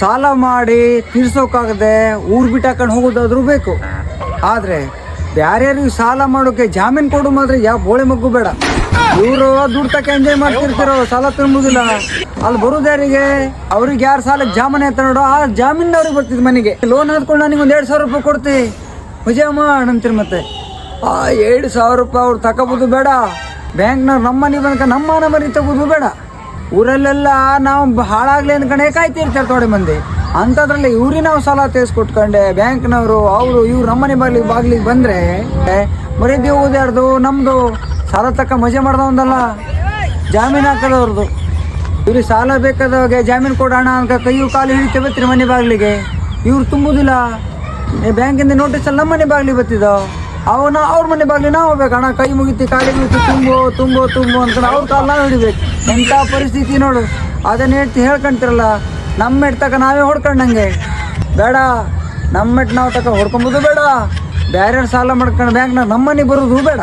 ಸಾಲ ಮಾಡಿ ತೀರ್ಸೋಕ್ಕಾಗದೆ ಊರು ಬಿಟ್ಟಾಕೊಂಡು ಹೋಗೋದಾದ್ರೂ ಬೇಕು. ಆದರೆ ಯಾರ್ಯಾರಿಗೆ ಸಾಲ ಮಾಡೋಕೆ ಜಾಮೀನು ಕೊಡು ಮಾತ್ರ ಯಾವ ಬೋಳೆ ಮಗ್ಗು ಬೇಡ. ಇವರು ದುಡ್ಡು ತಕ್ಕ ಎಂಜಾಯ್ ಮಾಡ್ತಿರ್ತಿರೋ, ಸಾಲ ತುಂಬುದಿಲ್ಲ. ಅಲ್ಲಿ ಬರುದಾರಿಗೆ ಅವ್ರಿಗೆ ಯಾರು ಸಾಲಕ್ಕೆ ಜಾಮೀನು ಆಯ್ತ ನೋಡು, ಆ ಜಾಮೀನ್ದವ್ರಿಗೆ ಬರ್ತಿದ್ ಮನೆಗೆ. ಲೋನ್ ಹಾಕೊಂಡು ನನಗೆ ಒಂದು ಎರಡು ಸಾವಿರ ರೂಪಾಯಿ ಕೊಡ್ತಿ. ಮಜಾ ಅಂತೀರಿ ಮತ್ತೆ. ಆ ಎರಡು ಸಾವಿರ ರೂಪಾಯಿ ಅವ್ರು ತಗೋಬೋದು ಬೇಡ. ಬ್ಯಾಂಕ್ನವ್ರು ನಮ್ಮ ಮನೆ ಬಂದ್ಕ ನಮ್ಮ ಮನೆ ಮನೆ ತಗೋದು ಬೇಡ. ಊರಲ್ಲೆಲ್ಲ ನಾವು ಹಾಳಾಗ್ಲಿ ಅಂದ್ಕೊಂಡೆ ಕಾಯ್ತಿರ್ತಾರೆ ತೋಡೆ ಮಂದಿ. ಅಂಥದ್ರಲ್ಲಿ ಇವ್ರಿಗೆ ನಾವು ಸಾಲ ತೀರ್ಸ್ಕೊಟ್ಕೊಂಡೆ ಬ್ಯಾಂಕ್ನವರು, ಅವರು, ಇವ್ರು ನಮ್ಮನೆ ಬಾಗಿಲಿಗೆ ಬಾಗ್ಲಿಗೆ ಬಂದರೆ ಮರ್ಯಾದೆ ಹೋಗೋದು ಯಾರ್ದು ನಮ್ಮದು ಸಾಲ ತಕ್ಕ ಮಜಾ ಮಾಡ್ದವಂದಲ್ಲ, ಜಾಮೀನು ಹಾಕೋದವ್ರದ್ದು ಇವ್ರಿಗೆ ಸಾಲ ಬೇಕಾದವಾಗೆ ಜಾಮೀನು ಕೊಡೋಣ ಅಂತ ಕೈಯು ಕಾಲು ಹಿಡಿತೇವೆ ಮನೆ ಬಾಗಿಲಿಗೆ. ಇವ್ರು ತುಂಬುದಿಲ್ಲ. ಬ್ಯಾಂಕಿಂದ ನೋಟಿಸಲ್ಲಿ ನಮ್ಮ ಮನೆ ಬಾಗ್ಲಿಗೆ ಬತ್ತಿದ ಅವನ ಅವ್ರ ಮನೆ ಬಾಗ್ಲಿ ಹೋಗ್ಬೇಕು. ಅಣ್ಣ ಕೈ ಮುಗಿತಿ ಕಾಲಿ ಮುಗಿತಿ, ತುಂಬು ತುಂಬು ತುಂಬು ಅಂತ ಅವ್ರ ಕಾಲ ನಾವು ಹಿಡಿಬೇಕು. ಎಂಥ ಪರಿಸ್ಥಿತಿ ನೋಡು. ಅದನ್ನ ಹೇಳ್ತಿ ಹೇಳ್ಕೊಂತಿರಲ್ಲ. ನಮ್ಮ ತಕ ನಾವೇ ಹೊಡ್ಕೊಂಡಂಗೆ ಬೇಡ. ನಮ್ಮ ಮೆಟ್ ನಾವು ತಕ ಹೊಡ್ಕೊಂಬೋದು ಬೇಡ. ಬೇರೆ ಸಾಲ ಮಾಡ್ಕೊಂಡು ಬ್ಯಾಂಕ್ನಾಗ ನಮ್ಮ ಮನೆಗೆ ಬರೋದು ಬೇಡ.